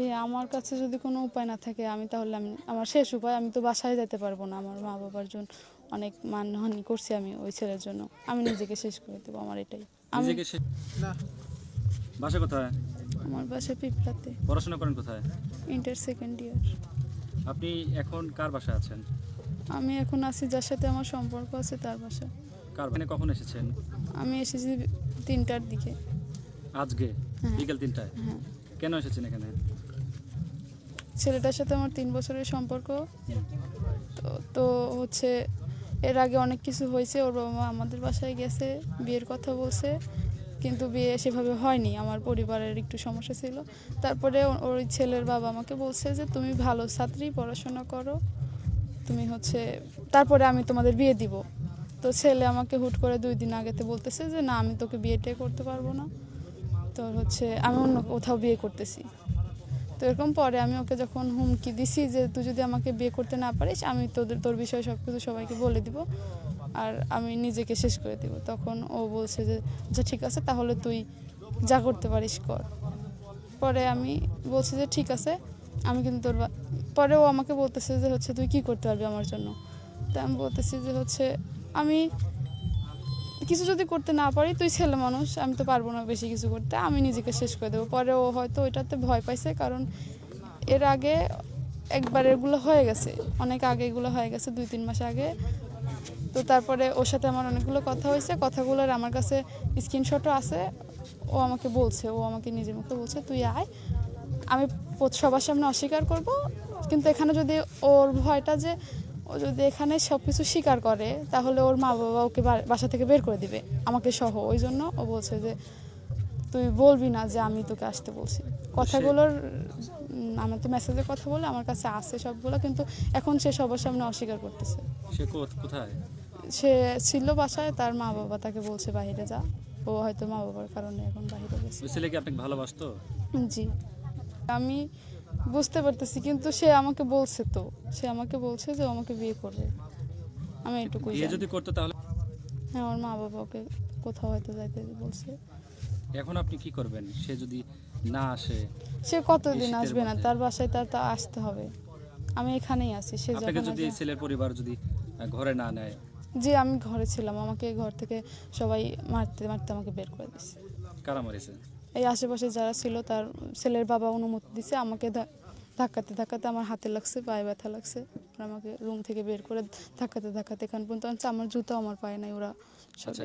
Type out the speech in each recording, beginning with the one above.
ভাইয়া আমার কাছে যদি কোনো উপায় না থাকে আমি তাহলে আমি আমার শেষ উপায় আমি তো বাসায় যেতে পারব না। আমার মা বাবার জন্য অনেক মানহানি করছি আমি ওই ছেলের জন্য। আমি নিজেকে শেষ করে দেবো আমার এটাই। আমি নিজেকে বাসা কোথায়? আমার বাসায় পিপলাতে পড়াশোনা করেন কোথায়? ইন্টার সেকেন্ড ইয়ার আপনি এখন কার বাসায় আছেন? আমি এখন আছি যার সাথে আমার সম্পর্ক আছে তার বাসায়। কার এখানে কখন এসেছেন? আমি এসেছি তিনটার দিকে। আজকে? হ্যাঁ। বিকেল তিনটায়? হ্যাঁ। কেন এসেছেন এখানে? ছেলেটার সাথে আমার তিন বছরের সম্পর্ক। তো তো হচ্ছে এর আগে অনেক কিছু হয়েছে, ওর বাবা মা আমাদের বাসায় গেছে, বিয়ের কথা বলছে, কিন্তু বিয়ে সেভাবে হয়নি, আমার পরিবারের একটু সমস্যা ছিল। তারপরে ওই ছেলের বাবা আমাকে বলছে যে, তুমি ভালো ছাত্রী, পড়াশোনা করো, তুমি হচ্ছে, তারপরে আমি তোমাদের বিয়ে দিব। তো ছেলে আমাকে হুট করে দুই দিন আগেতে বলতেছে যে, না, আমি তোকে বিয়েটাই করতে পারব না। তো হচ্ছে, আমি অন্য কোথাও বিয়ে করতেছি। তো এরকম পরে আমি ওকে যখন হুমকি দিছি যে, তুই যদি আমাকে বিয়ে করতে না পারিস, আমি তোদের, তোর বিষয়ে সব কিছু সবাইকে বলে দিব আর আমি নিজেকে শেষ করে দিব। তখন ও বলছে যে আচ্ছা ঠিক আছে, তাহলে তুই যা করতে পারিস কর। পরে আমি বলছি যে, ঠিক আছে, আমি কিন্তু তোর পরে ও আমাকে বলতেছে যে, হচ্ছে, তুই কি করতে পারবি আমার জন্য? তা আমি বলতেছি যে, হচ্ছে, আমি কিছু যদি করতে না পারি, তুই ছেলে মানুষ, আমি তো পারব না বেশি কিছু করতে, আমি নিজেকে শেষ করে দেবো। পরে ও হয়তো ওইটাতে ভয় পাইছে, কারণ এর আগে একবার এগুলো হয়ে গেছে, অনেক আগে এগুলো হয়ে গেছে, দুই তিন মাস আগে। তো তারপরে ওর সাথে আমার অনেকগুলো কথা হয়েছে, কথাগুলোর আমার কাছে স্ক্রিনশটও আছে, ও আমাকে বলছে, ও আমাকে নিজের মুখে বলছে, তুই আয়, আমি সবার সামনে অস্বীকার করব। কিন্তু এখানে যদি ওর ভয়টা যে ও যদি এখানে সব কিছু স্বীকার করে তাহলে ওর মা বাবা ওকে বাসা থেকে বের করে দিবে আমাকে সহ। ওই জন্য ও বলছে যে তুই বলবি না যে আমি তোকে আসতে বলছি। কথাগুলোর আমার তো মেসেজে কথা বলে আমার কাছে আসে সবগুলো কিন্তু এখন সে সবার সামনে অস্বীকার করতেছে। সে কোথায়? সে ছিল বাসায় তার মা বাবা তাকে বলছে বাইরে যা। ও হয়তো মা বাবার কারণে এখন বাইরে গেছে। ওই ছেলে কি আপনাকে ভালোবাসতো? জি। আমি বুঝতে পারতেছি কিন্তু সে আমাকে বলছে তো। সে আমাকে বলছে যে আমাকে বিয়ে করবে। আমি এটুকুই বিয়ে যদি করতো তাহলে? হ্যাঁ ওর মা বাবা ওকে কোথাও হয়তো যাইতে বলছে। এখন আপনি কি করবেন? সে যদি না আসে সে কতদিন আসবে না? তার বাসায় তার তো আসতে হবে। আমি এখানেই আছি সে আপনাকে যদি এই ছেলের পরিবার যদি ঘরে না নেয়? জি আমি ঘরে ছিলাম। আমাকে ঘর থেকে সবাই মারতে মারতে আমাকে বের করে দিচ্ছে কারা মারিছে? এই আশেপাশে যারা ছিল তার ছেলের বাবা অনুমতি দিছে আমাকে ধাক্কাতে ধাক্কাতে আমার হাতে লাগছে পায়ে ব্যথা লাগছে। ওরা আমাকে রুম থেকে বের করে ধাক্কাতে ধাক্কাতে এখান পর্যন্ত আনছে। আমার জুতো আমার পায়ে নাই ওরা আচ্ছা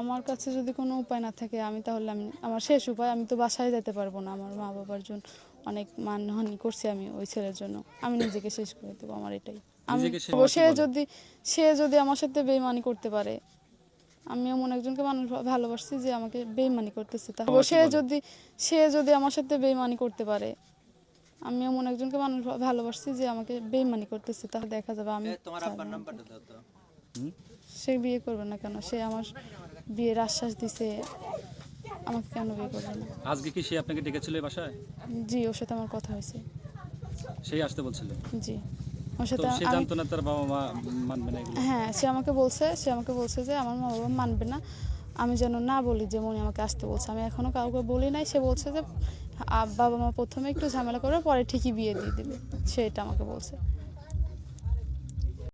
আমার কাছে যদি কোনো উপায় না থাকে আমি তাহলে আমি আমার শেষ উপায় আমি তো বাসায় যেতে পারব না। আমার মা বাবার জন্য অনেক মানহানি করছি আমি ওই ছেলের জন্য। আমি নিজেকে শেষ করে দেবো আমার এটাই। আমি সে যদি সে যদি আমার সাথে বেইমানি করতে পারে আমি এমন একজনকে মানুষ ভালোবাসছি যে আমাকে বেইমানি করতেছে। তাহলে সে যদি সে যদি আমার সাথে বেইমানি করতে পারে আমি এমন একজনকে মানুষ ভালোবাসছি যে আমাকে বেইমানি করতেছে তাহলে দেখা যাবে আমি? সে বিয়ে করবে না কেন? সে আমার বিয়ের আশ্বাস দিছে আমাকে কেন বিয়ে করবে না? আজকে কি সে আপনাকে ডেকেছিল এই বাসায়? জি ওর সাথে আমার কথা হয়েছে। সেই আসতে বলছিল? জি। ওর সাথে সে আমি না তার বাবা মা মানবে না হ্যাঁ সে আমাকে বলছে সে আমাকে বলছে যে আমার মা বাবা মানবে না। আমি যেন না বলি যে মনি আমাকে আসতে বলছে। আমি এখনও কাউকে বলি নাই সে বলছে যে বাবা মা প্রথমে একটু ঝামেলা করবে পরে ঠিকই বিয়ে দিয়ে দিবে। সে এটা আমাকে বলছে।